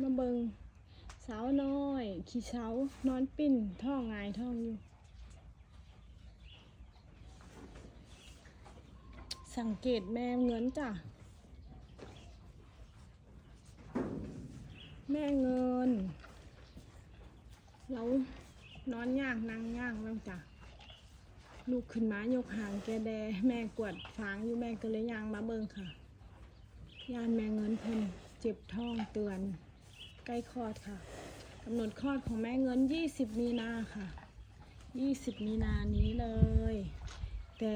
มาเบิงสาวน้อย ขี้เช้านอนปิ่นท้องหงายท้องอยู่ สังเกตแม่เงินจ้ะ แม่เงิน แล้วนอนย่างนั่งย่างแล้วจ้ะลูกขึ้นมายกหางแกแด แม่กวดฟางอยู่แม่ก็เลยย่างมาเบิงค่ะ ย่านแม่เงินเพิ่นเจ็บท้องเตือน ใกล้คลอดค่ะกำหนดคลอดของแม่เงิน 20 มีนาค่ะ 20 มีนานี้เลย แต่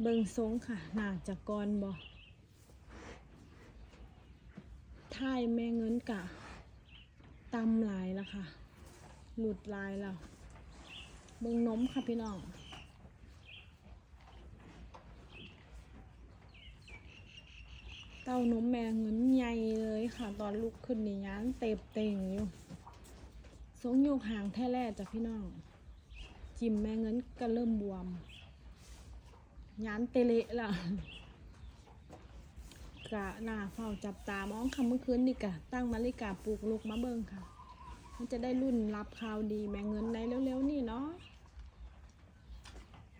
เบิงทรงค่ะ หนาจะก่อนบ่ท่ายแม่เงินกะตำลายแล้วค่ะ หลุดลายแล้วเบิงนมค่ะพี่น้อง เต้านมแม่เงินใหญ่เลยค่ะ ตอนลุกขึ้นนี่ย้านเต็บเต่งอยู่สงโยกหางแท้แร่จ้ะพี่น้อง จิ้มแม่เงินก็เริ่มบวมย้านเตเละละกะหน้าเฝ้าจับตามองคำเมื่อคืนนี่กะตั้งมาริกาปลูกลูกมาเบิงค่ะ มันจะได้รุ่นรับข่าวดีแม่เงินในเร็วๆนี่เนาะ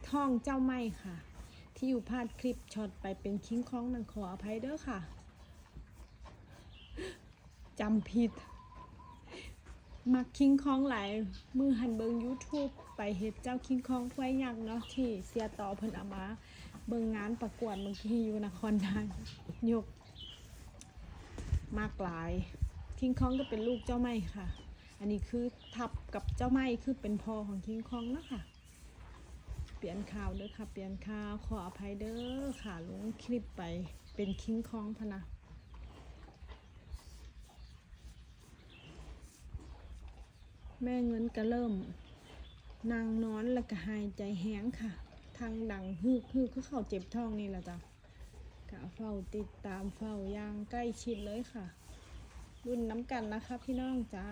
ท่องเจ้าไม่ค่ะ ที่อยู่พลาดคลิปช็อตไปเป็นคิงคองนังขออภัยเด้อค่ะจำผิด มักคิงคองหลายมือหันเบิง YouTube ไปเฮ็ดเจ้าคิงคองไว้ยักเนาะที่เสียต่อเพิ่นเอามา เบิงงานประกวดเมื่อกี้อยู่นครไทยยก มากหลายคิงคองก็เป็นลูกเจ้าไม่ค่ะ อันนี้คือทับกับเจ้าไม่คือเป็นพ่อของคิงคองเนาะค่ะ ปลี่ยนข่าวเด้อค่ะ เปลี่ยนข่าวขออภัยเด้อค่ะลงคลิปไปเป็นคิงคองพนะแม่เงินก็เริ่ม นางนอนแล้วก็หายใจแห้งค่ะ ทางดังฮึกฮึกคือเขาเจ็บท้องนี่แหละจ้ะกะเฝ้าติดตามเฝ้าย่างใกล้ชิดเลยค่ะ รุ่นน้ำกันนะคะพี่น้องจ้า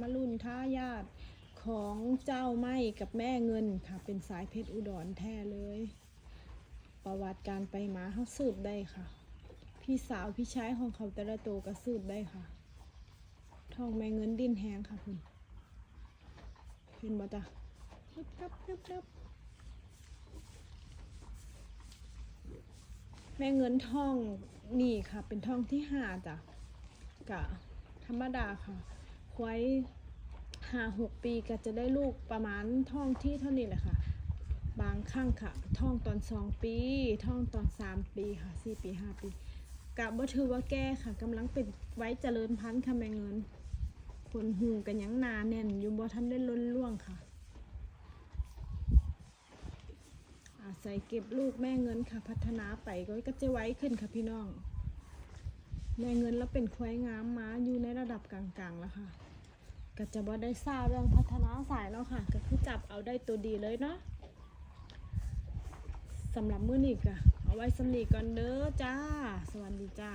มารุ่นท่ายาด ของเจ้าไม่กับแม่เงินค่ะ เป็นสายเพชรอุดรแท้เลย ประวัติการไปมาเขาสืบได้ค่ะ พี่สาวพี่ชายของเขาแต่ละโตวก็สืบได้ค่ะ ทองแม่เงินดินแห้งค่ะคุณเห็นบ่จ้ะปึ๊บปั๊บปึ๊บปั๊บแม่เงินทองนี่ค่ะ เป็นทองที่ห้าจ้ะกะธรรมดาค่ะ ควาย ห้าหกปีก็จะได้ลูกประมาณท่องที่เท่านี้แหละค่ะ บางครั้งค่ะท่องตอนสองปีท่องตอนสามปีค่ะสี่ปีห้าปีกะบ่ถือว่าแก่ค่ะกำลังเป็นไว้เจริญพันธุ์ค่ะแม่เงินขนหูกันยังนาแน่นอยู่บ่ทันได้ล้นล่วงค่ะอาศัยเก็บลูกแม่เงินค่ะ พัฒนาไปก็จะไว้ขึ้นค่ะพี่น้อง แม่เงินแล้วเป็นควายงามม้าอยู่ในระดับกลางๆแล้วค่ะ ก็จะบ่ได้ทราบเรื่องพัฒนาสายเนาะค่ะ ก็คือจับเอาได้ตัวดีเลยเนาะสำหรับมื้อนี้ก็เอาไว้สำนีก่อนเด้อจ้า สวัสดีจ้า